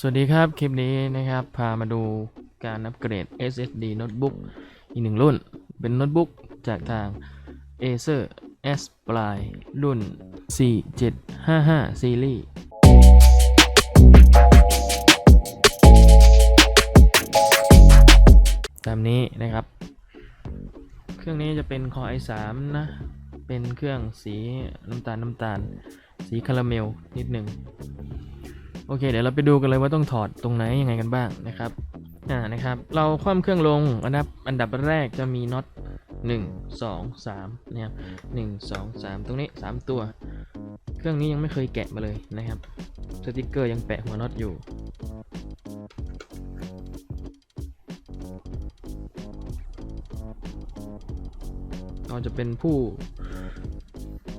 สวัสดีครับ คลิปนี้นะครับ พามาดูการอัปเกรด SSD โน้ตบุ๊กอีกหนึ่งรุ่น เป็นโน้ตบุ๊กจากทาง Acer Aspire รุ่น 4755 Series ตามนี้นะครับ เครื่องนี้จะเป็น Core i3 นะ เป็นเครื่องสีน้ำตาลน้ำตาล สีคาราเมลนิดหนึ่ง โอเค เดี๋ยวเราไปดูกันเลยว่าต้องถอดตรงไหนยังไงกันบ้างนะครับอ่านะครับ เราคว่ำเครื่องลงอันดับอันดับแรกจะมีน็อตหนึ่งสองสามนะครับหนึ่งสองสามตรงนี้สามตัว เครื่องนี้ยังไม่เคยแกะมาเลยนะครับ สติกเกอร์ยังแปะหัวน็อตอยู่เราจะเป็นผู้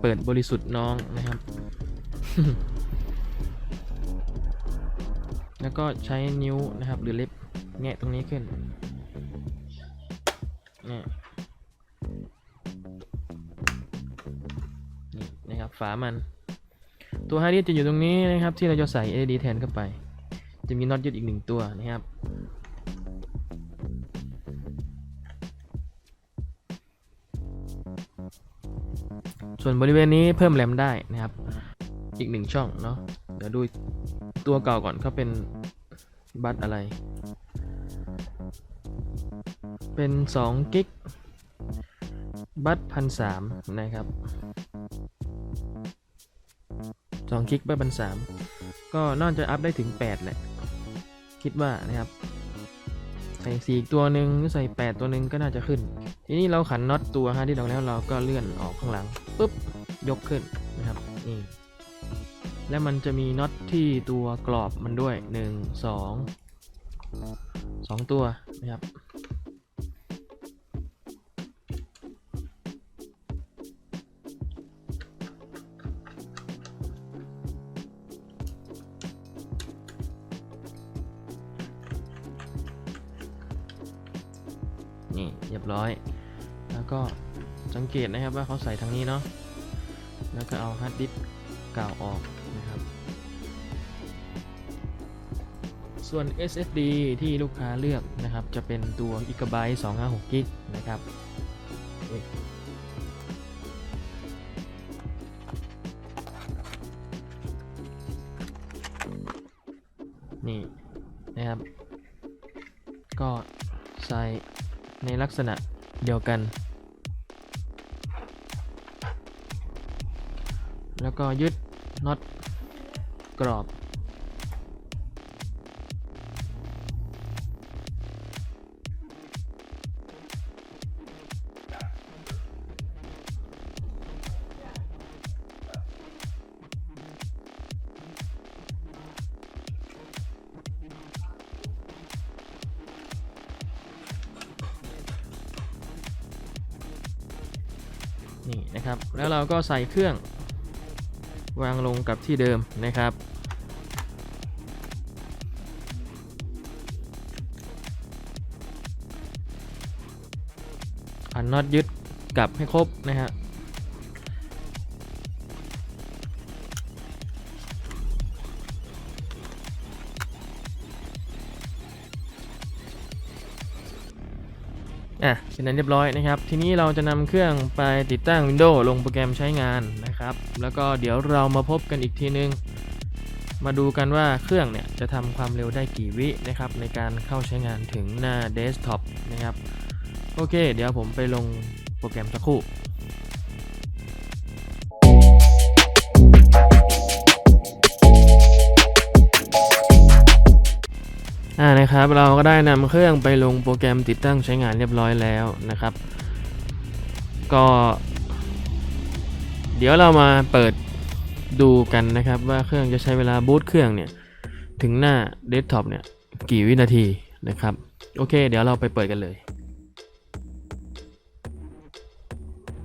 เปิดบริสุทธิ์น้องนะครับ แล้วก็ใช้นิ้วนะครับ หรือเล็บแงะตรงนี้ขึ้นนี่นี่นะครับฝามัน ตัวฮาร์ดดิสจะอยู่ตรงนี้นะครับ ที่เราจะใส่ LED แทนเข้าไป จะมีน็อตยึดอีกหนึ่งตัวนะครับส่วนบริเวณนี้เพิ่มแรมได้นะครับ อีกหนึ่งช่องเนาะ เดี๋ยวดูตัวเก่าก่อนเขาเป็นบัตอะไร เป็น2กิกบัตพันสามนะครับ2กิกบัตพันสามก็น่าจะอัพได้ถึง 8 แหละ คิดว่านะครับ ใส่สี่ตัวหนึ่งหรือใส่ 8 ตัวหนึ่งก็น่าจะขึ้น ทีนี้เราขันน็อตตัวฮะที่ดอกแล้วเราก็เลื่อนออกข้างหลังปุ๊บยกขึ้นนะครับนี่ และมันจะมีน็อตที่ตัวกรอบมันด้วย 1 2 2 ตัวนะครับนี่เรียบร้อย แล้วก็สังเกตนะครับว่าเขาใส่ทางนี้เนาะ แล้วก็เอาฮาร์ดดิสก์เก่าออก ส่วน SSD ที่ลูกค้าเลือกนะครับ จะเป็นตัว g b 256 g b นะครับนี่นะครับ ก็ใส่ในลักษณะเดียวกัน แล้วก็ยึดน็อตกรอบ นี่นะครับ แล้วเราก็ใส่เครื่องวางลงกับที่เดิมนะครับ อันน็อตยึดกลับให้ครบนะฮะ อะเป็นนั้นเรียบร้อยนะครับ ทีนี้เราจะนำเครื่องไปติดตั้ง Windows ลงโปรแกรมใช้งานนะครับ แล้วก็เดี๋ยวเรามาพบกันอีกทีนึง มาดูกันว่าเครื่องเนี่ยจะทำความเร็วได้กี่วินะครับ ในการเข้าใช้งานถึงหน้าเดสก์ท็อปนะครับ โอเค เดี๋ยวผมไปลงโปรแกรมสักครู่ อ่านะครับเราก็ได้นำเครื่องไปลงโปรแกรมติดตั้งใช้งานเรียบร้อยแล้วนะครับ ก็ เดี๋ยวเรามาเปิดดูกันนะครับว่าเครื่องจะใช้เวลาบูตเครื่องเนี่ยถึงหน้าเดสก์ท็อปเนี่ยกี่วินาทีนะครับ โอเค เดี๋ยวเราไปเปิดกันเลย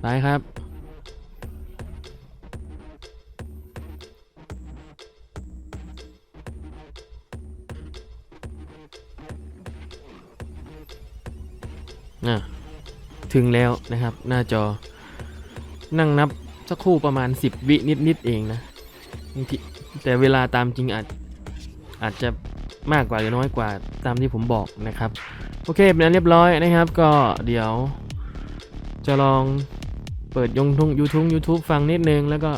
ไปครับ อะถึงแล้วนะครับ หน้าจอนั่งนับสักครู่ประมาณ 10 วินิดๆเองนะแต่เวลาตามจริงอาจอาจจะมากกว่าหรือน้อยกว่าตามที่ผมบอกนะครับ โอเคเป็นอันเรียบร้อยนะครับ ก็เดี๋ยว จะลองเปิดยงทุง YouTube YouTube ฟังนิดนึง แล้วก็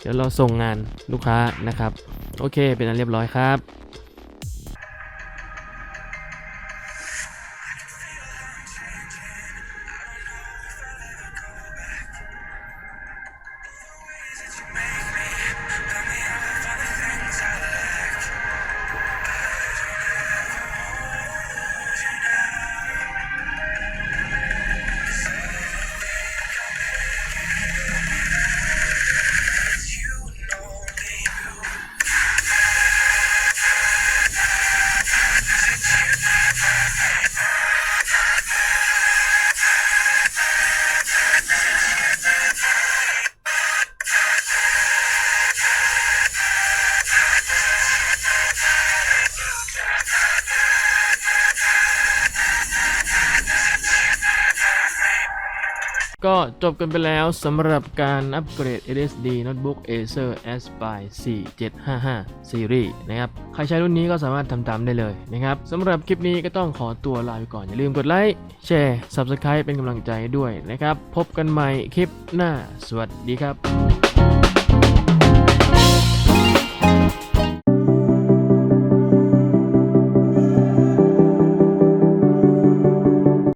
เดี๋ยวเราส่งงานลูกค้านะครับ โอเคเป็นอันเรียบร้อยครับ ก็จบกันไปแล้วสำหรับการอัปเกรด SSD Notebook Acer Aspire 4755 Series นะครับ ใครใช้รุ่นนี้ก็สามารถทำตามได้เลยนะครับสำหรับคลิปนี้ก็ต้องขอตัวลาไปก่อน อย่าลืมกดไลค์ แชร์ Subscribe เป็นกำลังใจด้วยนะครับ พบกันใหม่คลิปหน้า สวัสดีครับ